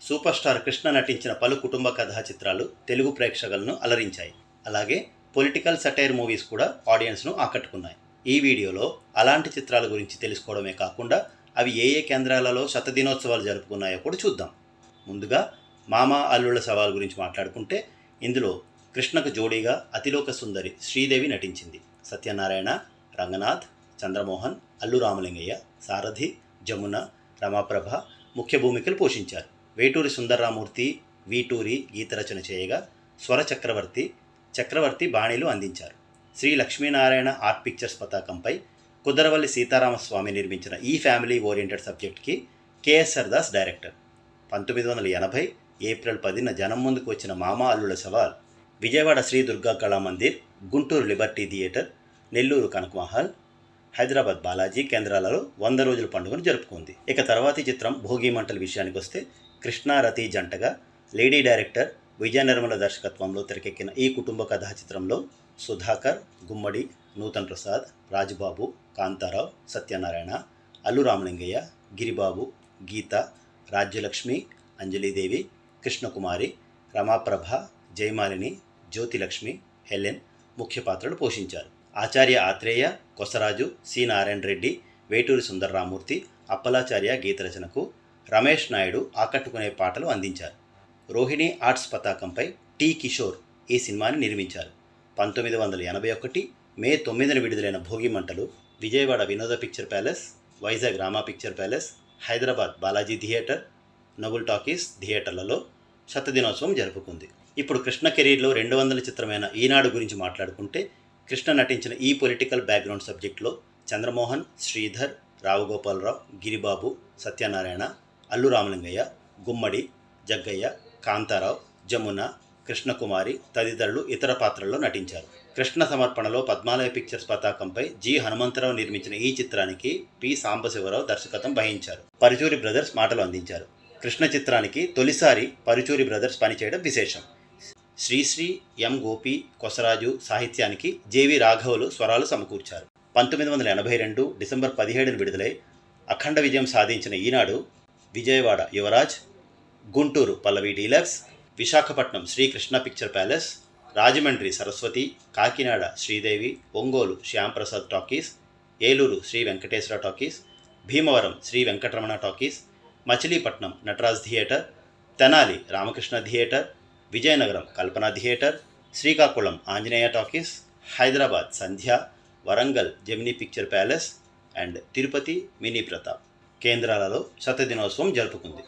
Super star Krishna నటించిన పలు కుటుంబ కథా చిత్రాలు తెలుగు ప్రేక్షకులను అలరించాయి. అలాగే పొలిటికల్ సటైర్ మూవీస్ కూడా ఆడియన్స్ను ఆకట్టుకున్నాయి. ఈ వీడియోలో అలాంటి చిత్రాల గురించి తెలుసుకోవడమే కాకుండా అవి ఏ ఏ కేంద్రాలలో శతదినోత్సవాలు జరుపుకున్నాయో కూడా చూద్దాం. ముందుగా మామ అల్లుళ్ళ సవాల్ గురించి మాట్లాడుకుంటే ఇందులో కృష్ణకు జోడీగా అతిలోక సుందరి శ్రీదేవి నటించింది. సత్యనారాయణ రంగనాథ్ చంద్రమోహన్ అల్లు రామలింగయ్య సారథి జమున రమాప్రభ ముఖ్య భూమికలు పోషించారు. వేటూరి సుందర్రామూర్తి వీటూరి గీతరచన చేయగా స్వర చక్రవర్తి చక్రవర్తి బాణీలు అందించారు. శ్రీ లక్ష్మీనారాయణ ఆర్ట్ పిక్చర్స్ పతాకంపై కుదరవల్లి సీతారామస్వామి నిర్మించిన ఈ ఫ్యామిలీ ఓరియంటెడ్ సబ్జెక్ట్కి కేఎస్ఆర్ దాస్ డైరెక్టర్. పంతొమ్మిది వందల ఎనభై ఏప్రిల్ పదిన జనం ముందుకు వచ్చిన మామ అల్లుల సవాల్ విజయవాడ శ్రీ దుర్గా కళామందిర్ గుంటూరు లిబర్టీ థియేటర్ నెల్లూరు కనకమహల్ హైదరాబాద్ బాలాజీ కేంద్రాలలో వంద రోజుల పండుగను జరుపుకుంది. ఇక తర్వాతి చిత్రం భోగి మంటల విషయానికి వస్తే కృష్ణారతి జంటగా లేడీ డైరెక్టర్ విజయ నిర్మల దర్శకత్వంలో తెరకెక్కిన ఈ కుటుంబ కథా చిత్రంలో సుధాకర్ గుమ్మడి నూతన్ ప్రసాద్ రాజుబాబు కాంతారావు సత్యనారాయణ అల్లు రామలింగయ్య గిరిబాబు గీత రాజ్యలక్ష్మి అంజలీదేవి కృష్ణకుమారి రమాప్రభ జయమాలిని జ్యోతిలక్ష్మి హెలెన్ ముఖ్య పాత్రలు పోషించారు. ఆచార్య ఆత్రేయ కొసరాజు సి నారాయణ రెడ్డి వేటూరి సుందర్రామూర్తి అప్పలాచార్య గీతరచనకు రమేష్ నాయుడు ఆకట్టుకునే పాటలు అందించారు. రోహిణి ఆర్ట్స్ పతాకంపై టి కిషోర్ ఈ సినిమాని నిర్మించారు. పంతొమ్మిది వందల ఎనభై ఒకటి మే తొమ్మిదిన విడుదలైన Bhogi Mantalu Vijayawada Vinoda Picture Palace Vizag Rama Picture Palace Hyderabad Balaji theatre Nagul Talkies థియేటర్లలో శతదినోత్సవం జరుపుకుంది. ఇప్పుడు కృష్ణ కెరీర్లో రెండు వందల చిత్రమైన ఈనాడు గురించి మాట్లాడుకుంటే కృష్ణ నటించిన ఈ పొలిటికల్ బ్యాక్గ్రౌండ్ సబ్జెక్టులో చంద్రమోహన్ శ్రీధర్ రావుగోపాలరావు గిరిబాబు సత్యనారాయణ అల్లు రామలింగయ్య గుమ్మడి జగ్గయ్య కాంతారావు జమున కృష్ణకుమారి తదితరులు ఇతర పాత్రల్లో నటించారు. కృష్ణ సమర్పణలో పద్మాలయ పిక్చర్స్ పతాకంపై జి. హనుమంతరావు నిర్మించిన ఈ చిత్రానికి పి. సాంబశివరావు దర్శకత్వం వహించారు. పరుచూరి బ్రదర్స్ మాటలు అందించారు. కృష్ణ చిత్రానికి తొలిసారి పరుచూరి బ్రదర్స్ పనిచేయడం విశేషం. శ్రీశ్రీ ఎం. గోపి కొసరాజు సాహిత్యానికి జేవి రాఘవులు స్వరాలు సమకూర్చారు. పంతొమ్మిది వందల ఎనభై రెండు డిసెంబర్ పదిహేడున విడుదలై అఖండ విజయం సాధించిన Eenadu Vijayawada Yuvaraj Guntur Pallavi Deluxe Visakhapatnam Srikrishna Picture Palace Rajahmundry Saraswathi Kakinada Sridevi Ongole Shyamprasad Talkies Eluru Sri Venkateswara Talkies Bhimavaram Sri Venkataramana Talkies Machilipatnam Nataraj theatre Tenali Ramakrishna theatre Vizianagaram Kalpana theatre Srikakulam Anjaneya Talkies Hyderabad Sandhya Warangal Gemini Picture Palace and Tirupati Mini Pratap. కేంద్రాలలో శతదినోత్సవం జరుపుకుంది.